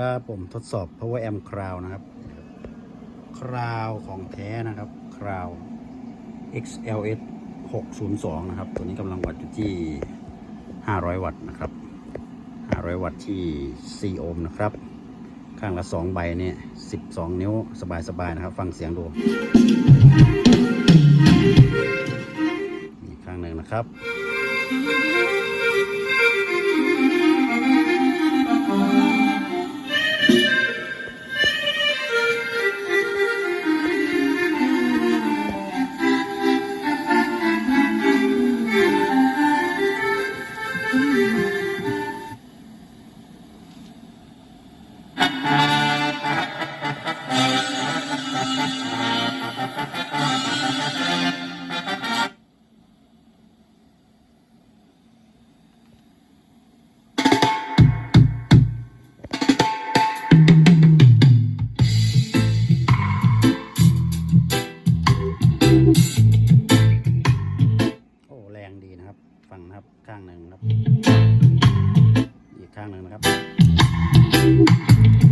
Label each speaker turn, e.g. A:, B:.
A: ครับผมทดสอบ power amp crown นะครับ crown ของแท้นะครับ crown XLS 602 นะครับ ตัวนี้กำลังวัดอยู่ที่ 500 วัตต์นะครับ 500 วัตต์ที่ 4 โอห์มนะครับ ข้างละ 2 ใบเนี่ย 12 นิ้วสบายๆนะครับ ฟังเสียงดูอีข้างหนึ่งนะครับ ข้างหนึ่งครับ อีกข้างหนึ่งนะครับ